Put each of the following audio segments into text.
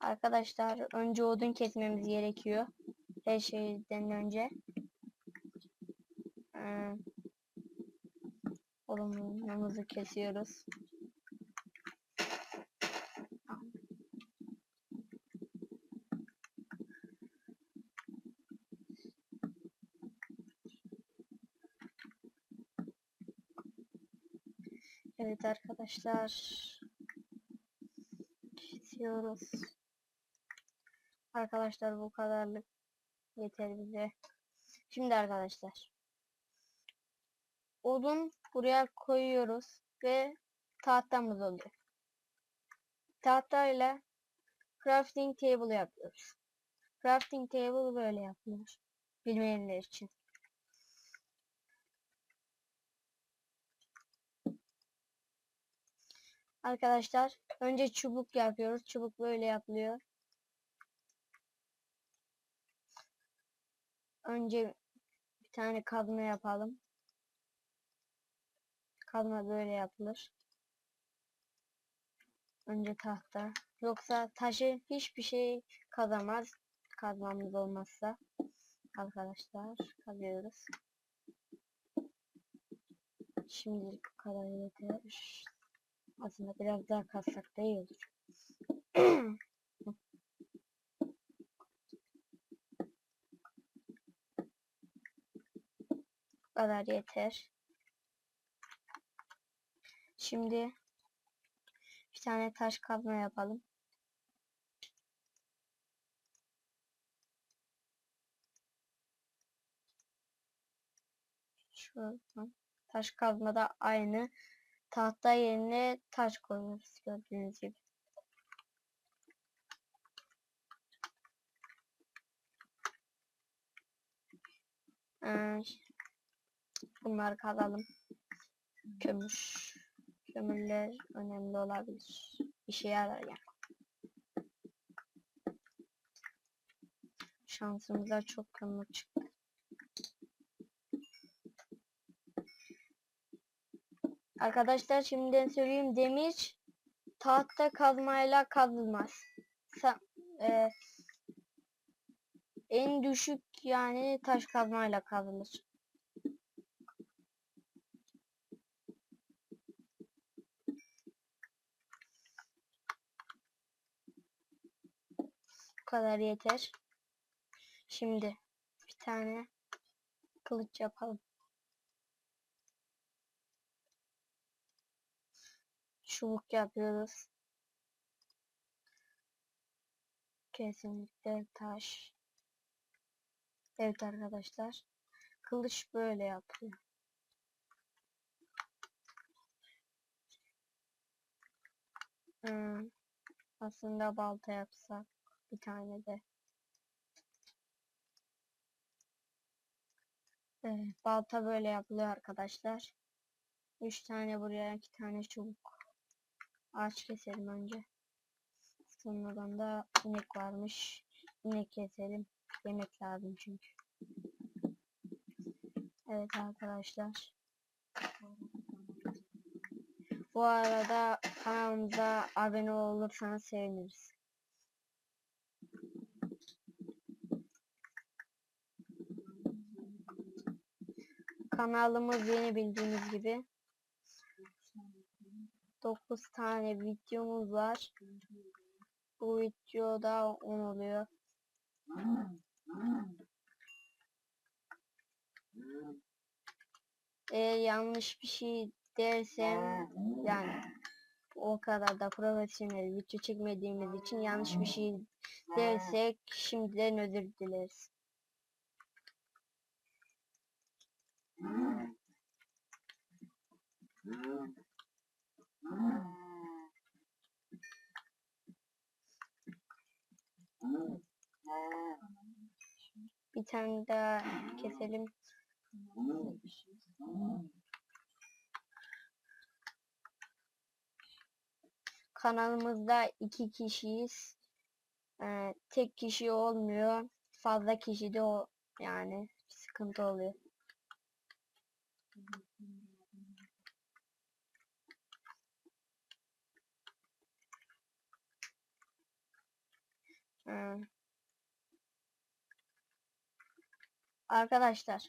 Arkadaşlar önce odun kesmemiz gerekiyor. Her şeyden önce. Ee, odunumuzu kesiyoruz. Evet arkadaşlar. Kesiyoruz. Arkadaşlar bu kadarlık yeter bize. Şimdi arkadaşlar. Odun buraya koyuyoruz ve tahtamız oluyor. Tahtayla crafting table yapıyoruz. Crafting table böyle yapılır. Bilmeyenler için. Arkadaşlar önce çubuk yapıyoruz. Çubuk böyle yapılıyor. Önce bir tane kazma yapalım. Kazma böyle yapılır. Önce tahta. Yoksa taşı hiçbir şey kazamaz. Kazmamız olmazsa. Arkadaşlar kazıyoruz. Şimdilik bu kadar yeter. Aslında biraz daha kazsak da iyi olur. bu kadar yeter. Şimdi bir tane taş kazma yapalım. Şuradan. Taş kazmada aynı. Tahta yerine taş koyuyoruz gördüğünüz gibi. Ee, bunları kazalım. Kömür. Kömürler önemli olabilir. İşe yarar yani. Şansımıza çok kömür çıktı. Arkadaşlar şimdiden söyleyeyim demir tahta kazmayla kazılmaz. Sa e, en düşük yani taş kazmayla kazılır. Bu kadar yeter. Şimdi bir tane kılıç yapalım. Çubuk yapıyoruz. Kesinlikle taş. Evet arkadaşlar. Kılıç böyle yapıyor. Hmm. Aslında balta yapsak bir tane de. Evet, balta böyle yapılıyor arkadaşlar. 3 tane buraya, 2 tane çubuk. Ağaç keselim önce. Sonradan da inek varmış. İnek keselim. Yemek lazım çünkü. Evet arkadaşlar. Bu arada kanalımıza abone olursanız seviniriz. Kanalımız yeni bildiğiniz gibi 9 tane videomuz var. Bu videoda 10 oluyor. Eğer yanlış bir şey dersem yani o kadar da profesyonel video çekmediğimiz için yanlış bir şey dersek şimdiden özür dileriz. Bir tane daha keselim. Kanalımızda iki kişiyiz. e, tek kişi olmuyor. Fazla kişi de o yani sıkıntı oluyor. Arkadaşlar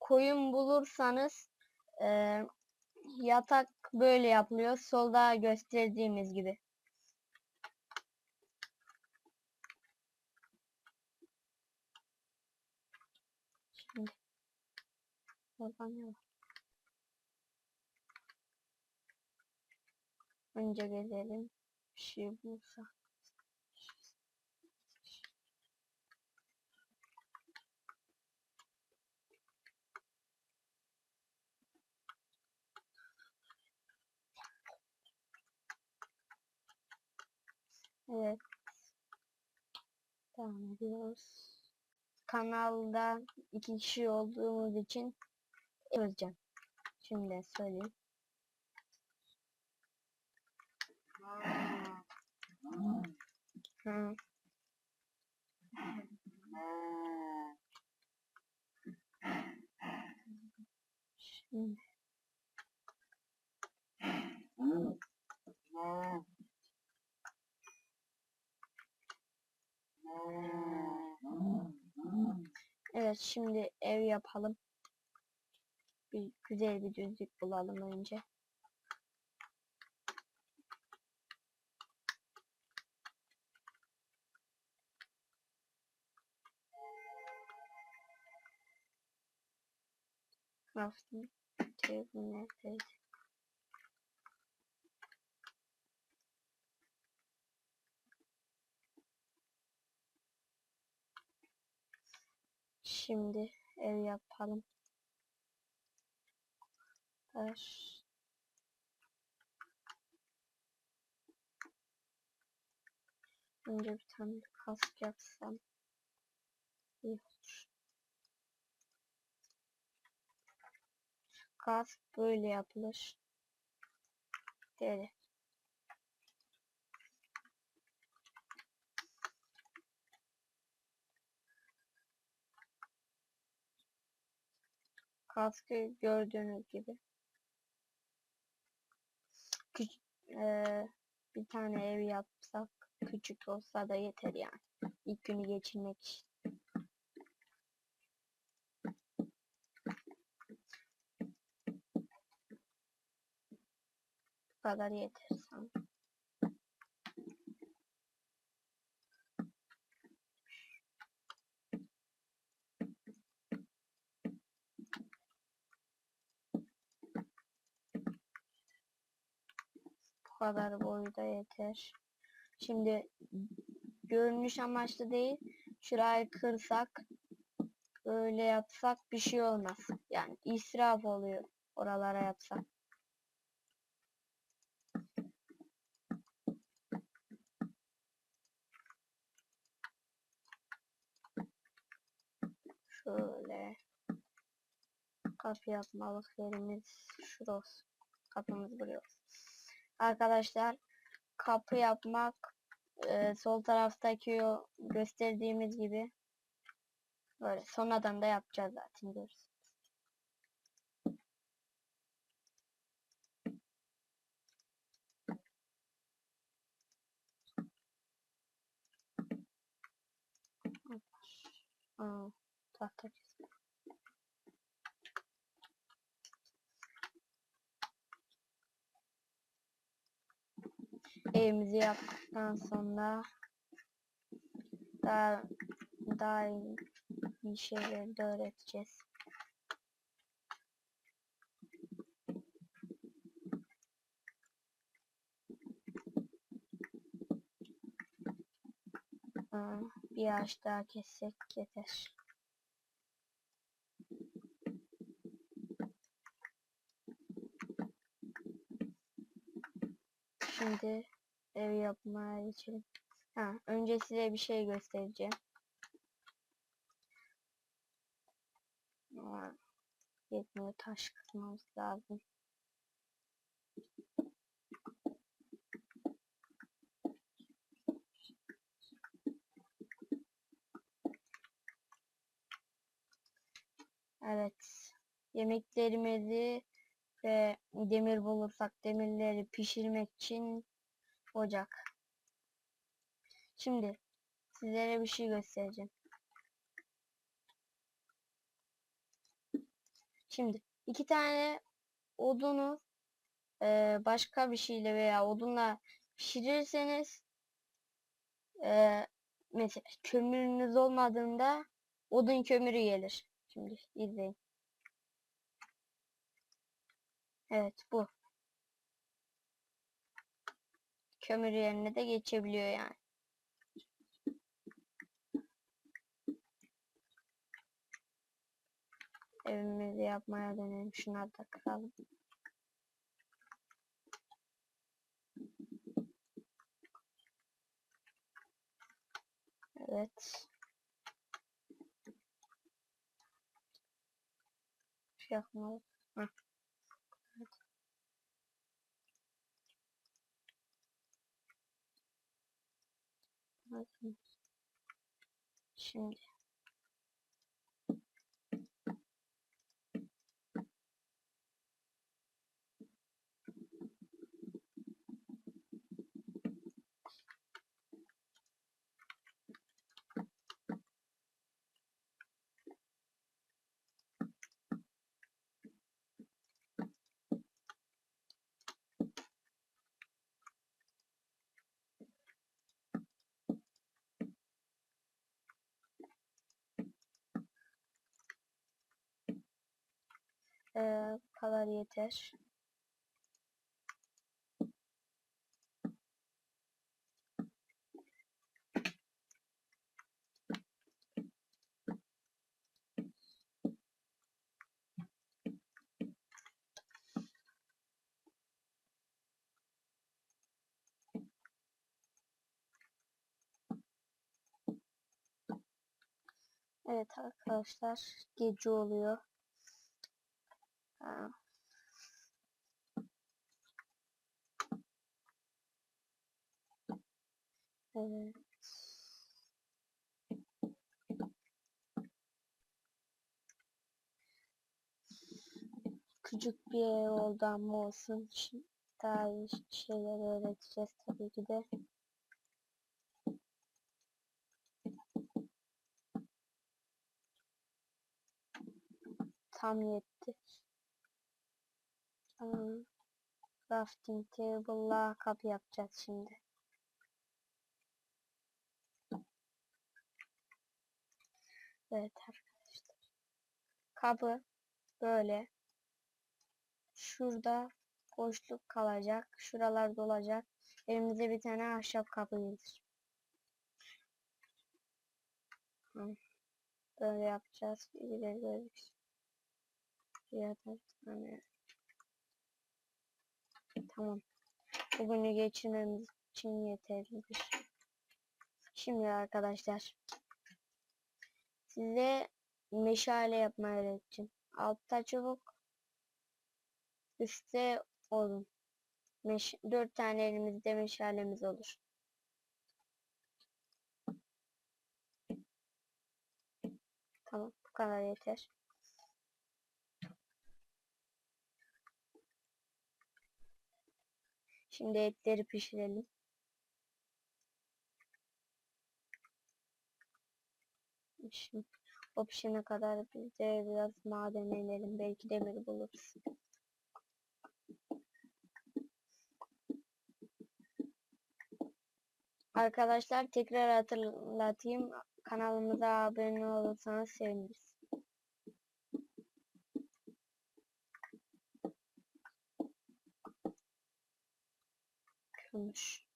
koyun bulursanız e, yatak böyle yapılıyor. Solda gösterdiğimiz gibi. Şimdi oradan? Önce gezelim. Bir şey bulursa. Evet. Devam ediyoruz. Kanalda iki kişi olduğumuz için Özcan. Şimdi söyleyeyim. Şimdi. Evet şimdi ev yapalım. Bir güzel bir düzlük bulalım önce. Crafting table neredeydi? Şimdi ev yapalım. Taş. Önce bir tane kask yapsam. iyi olur. Kask böyle yapılır. Deri. Kaskı gördüğünüz gibi. Küç eee, bir tane ev yapsak küçük olsa da yeter yani. İlk günü geçirmek için. Bu kadar yeter sanırım. Kadar boyda yeter. Şimdi görünüş amaçlı değil. Şurayı kırsak böyle yapsak bir şey olmaz. Yani israf oluyor oralara yapsak. Şöyle kapı yapmalık yerimiz şurası. Kapımız buraya olsun. Arkadaşlar kapı yapmak e, sol taraftaki o gösterdiğimiz gibi böyle sonradan da yapacağız zaten görürsünüz. Aa, tahta Evimizi yaptıktan sonra daha daha iyi bir şeyler de öğreteceğiz. Bir ağaç daha kessek yeter. Şimdi ev yapmaya için. Ha, önce size bir şey göstereceğim. Aa, yetmiyor taş kırmamız lazım. Evet. Yemeklerimizi ve demir bulursak demirleri pişirmek için ocak. Şimdi sizlere bir şey göstereceğim. Şimdi iki tane odunu e, başka bir şeyle veya odunla pişirirseniz e, mesela kömürünüz olmadığında odun kömürü gelir. Şimdi izleyin. Evet bu. Kömür yerine de geçebiliyor yani. Evimizi yapmaya dönelim. Şunları da kıralım. Evet. Şey yapmalı. Heh. 个东，是。Ee, bu kadar yeter. Evet arkadaşlar gece oluyor. Küçük bir ev oldu ama olsun. Daha iyi şeyler öğreteceğiz tabii ki de. Tam yetti. Tamam. Crafting table'la kapı yapacağız şimdi. Evet arkadaşlar. Kapı böyle. Şurada boşluk kalacak. Şuralar dolacak. Elimize bir tane ahşap kapı gelir. Böyle yapacağız. İleri böyle. Bir tane. Tamam. Bugünü geçirmemiz için yeterlidir. Şimdi arkadaşlar size meşale yapmayı öğreteceğim. Altta çubuk, üstte odun. Meş dört tane elimizde meşalemiz olur. Tamam, bu kadar yeter. Şimdi etleri pişirelim. Şimdi o pişene kadar biz de biraz maden inelim. Belki demir buluruz. Arkadaşlar tekrar hatırlatayım. Kanalımıza abone olursanız seviniriz. Kömür.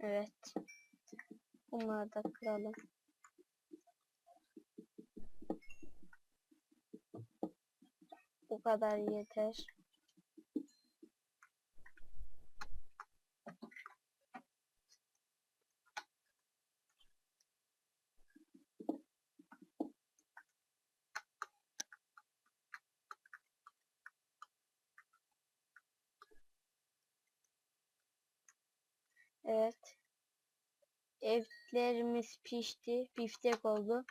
Evet. Bunları da kıralım. Bu kadar yeter. Evet. Etlerimiz pişti. Biftek oldu.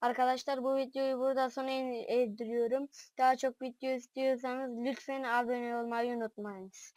Arkadaşlar bu videoyu burada sona erdiriyorum. Daha çok video istiyorsanız lütfen abone olmayı unutmayınız.